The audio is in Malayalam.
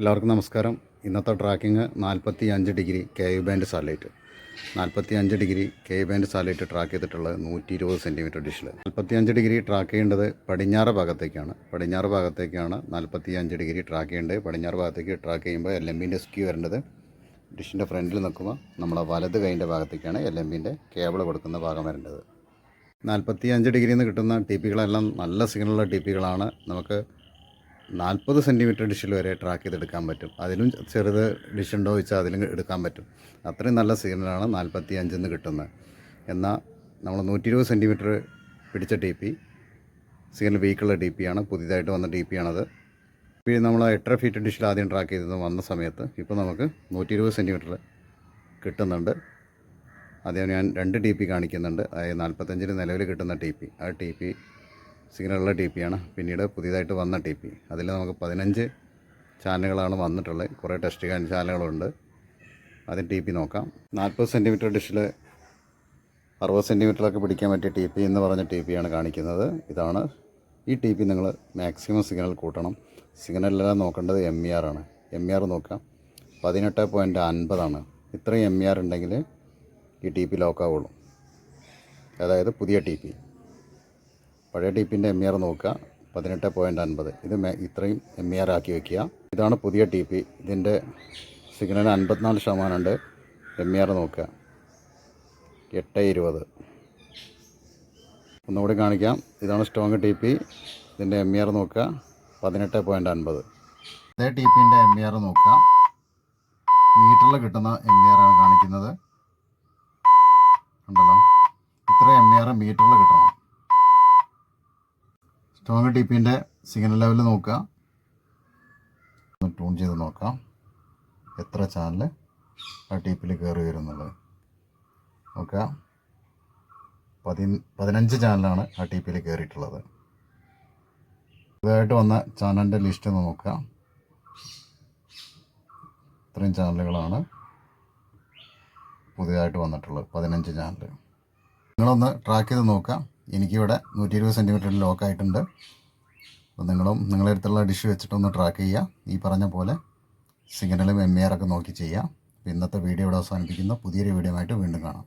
എല്ലാവർക്കും നമസ്കാരം. ഇന്നത്തെ ട്രാക്കിംഗ് നാൽപ്പത്തി അഞ്ച് degree K U band satellite നാൽപ്പത്തി അഞ്ച് degree K U band satellite track ചെയ്തിട്ടുള്ളത് നൂറ്റി ഇരുപത് സെന്റിമീറ്റർ ഡിഷിൽ. നാൽപ്പത്തി അഞ്ച് ഡിഗ്രി ട്രാക്ക് ചെയ്യേണ്ടത് പടിഞ്ഞാറ് ഭാഗത്തേക്കാണ്. പടിഞ്ഞാറ് ഭാഗത്തേക്കാണ് നാൽപ്പത്തി അഞ്ച് ഡിഗ്രി ട്രാക്ക് ചെയ്യേണ്ടത്. പടിഞ്ഞാറ് ഭാഗത്തേക്ക് ട്രാക്ക് ചെയ്യുമ്പോൾ എൽ എം ബിന്റെ സ്ക്യൂ വരേണ്ടത് ഡിഷിന്റെ ഫ്രണ്ടിൽ നിൽക്കുമ്പോൾ നമ്മളെ വലത് കൈന്റെ ഭാഗത്തേക്കാണ് എൽ എം ബിന്റെ കേബിൾ കൊടുക്കുന്ന ഭാഗം വരേണ്ടത്. നാൽപ്പത്തി അഞ്ച് ഡിഗ്രിയിൽ നിന്ന് കിട്ടുന്ന ടി പികളെല്ലാം നല്ല സിഗ്നലുള്ള ടി പികളാണ് നമുക്ക് നാൽപ്പത് സെന്റിമീറ്റർ ഡിഷിൽ വരെ ട്രാക്ക് ചെയ്തെടുക്കാൻ പറ്റും. അതിലും ചെറുത് ഡിഷ് ഉണ്ടോ ചോദിച്ചാൽ അതിലും എടുക്കാൻ പറ്റും. അത്രയും നല്ല സിഗ്നലാണ് നാൽപ്പത്തി അഞ്ചിൽ നിന്ന് കിട്ടുന്നത്. എന്നാൽ നമ്മൾ നൂറ്റി ഇരുപത് സെന്റിമീറ്റർ പിടിച്ച ടി പി സിഗ്നൽ വീക്കുള്ള ടി പി ആണ് പുതിയതായിട്ട് വന്ന ടി പി ആണത്. പിന്നെ നമ്മൾ എട്ടര ഫീറ്റ് ഡിഷിൽ ആദ്യം ട്രാക്ക് ചെയ്തത് വന്ന സമയത്ത് ഇപ്പോൾ നമുക്ക് നൂറ്റി ഇരുപത് സെന്റിമീറ്റർ കിട്ടുന്നുണ്ട്. ആദ്യം ഞാൻ രണ്ട് ടി പി കാണിക്കുന്നുണ്ട്. അതായത് നാൽപ്പത്തഞ്ചിന് നിലവിൽ കിട്ടുന്ന ടി പി ആ ടി പി സിഗ്നലുള്ള ടി പിയാണ് പിന്നീട് പുതിയതായിട്ട് വന്ന ടി പി. അതിൽ നമുക്ക് പതിനഞ്ച് ചാനലുകളാണ് വന്നിട്ടുള്ളത്. കുറേ ടെസ്റ്റ് ചാനലുകളുണ്ട്. അതിന് ടി പി നോക്കാം. നാൽപ്പത് സെന്റിമീറ്റർ ഡിഷിൽ അറുപത് സെന്റിമീറ്ററൊക്കെ പിടിക്കാൻ പറ്റിയ ടി പി എന്ന് പറഞ്ഞ ടി പിയാണ് കാണിക്കുന്നത്. ഇതാണ്. ഈ ടി പി നിങ്ങൾ മാക്സിമം സിഗ്നൽ കൂട്ടണം. സിഗ്നലെല്ലാം നോക്കേണ്ടത് എം ഇ ആർ ആണ്. എം ഇ ആർ നോക്കാം. പതിനെട്ട് പോയിന്റ് അൻപതാണ് ഇത്രയും എം ഇ ആർ ഉണ്ടെങ്കിൽ ഈ ടി പി ലോക്കാവുള്ളൂ അതായത് പുതിയ ടി പി. പഴയ ടിപ്പിന്റെ പിന്റെ എം ആർ നോക്കുക. പതിനെട്ട് പോയിന്റ് അൻപത്. ഇത് ഇത്രയും എം ആർ ആക്കി വെക്കുക. ഇതാണ് പുതിയ ടി പി ഇതിന്റെ സിഗ്നൽ അൻപത്തിനാല് ശതമാനം ഉണ്ട് എം ആർ നോക്കുക. എട്ട് ഇരുപത്. ഒന്നുകൂടി കാണിക്കാം. ഇതാണ് സ്ട്രോങ് ടി പി ഇതിന്റെ എം ആർ നോക്കുക. പതിനെട്ട് പോയിന്റ് അൻപത്. അതേ ടി പിന്റെ എം ആർ നോക്കുക. മീറ്ററിൽ കിട്ടുന്ന എം ആർ ആണ് കാണിക്കുന്നത്. ഉണ്ടല്ലോ ഇത്ര എം ആർ മീറ്ററിൽ കിട്ടണം. സ്ട്രോങ് ടി പിന്റെ സിഗ്നൽ ലെവൽ നോക്കുക. ഒന്ന് ട്യൂൺ ചെയ്ത് നോക്കാം. എത്ര ചാനൽ ആ ടി പിയിൽ കയറി വരുന്നുള്ളത്. നോക്കുക. പതി പതിനഞ്ച് ചാനലാണ് ആ ടി പിയിൽ കയറിയിട്ടുള്ളത് പുതുതായിട്ട് വന്ന ചാനലിന്റെ ലിസ്റ്റ് ഒന്ന് നോക്കുക. ഇത്രയും ചാനലുകളാണ് പുതിയതായിട്ട് വന്നിട്ടുള്ളത്. പതിനഞ്ച് ചാനൽ നിങ്ങളൊന്ന് ട്രാക്ക് ചെയ്ത് നോക്കുക. എനിക്കിവിടെ നൂറ്റി ഇരുപത് സെന്റിമീറ്ററിൽ ലോക്കായിട്ടുണ്ട്. അപ്പോൾ നിങ്ങളും നിങ്ങളുടെ അടുത്തുള്ള ഡിഷ് വെച്ചിട്ടൊന്ന് ട്രാക്ക് ചെയ്യുക ഈ പറഞ്ഞ പോലെ സിഗ്നലും എം ഒക്കെ നോക്കി ചെയ്യുക ഇന്നത്തെ വീഡിയോ ഇവിടെ അവസാനിപ്പിക്കുന്ന. പുതിയൊരു വീഡിയോ ആയിട്ട് വീണ്ടും കാണാം.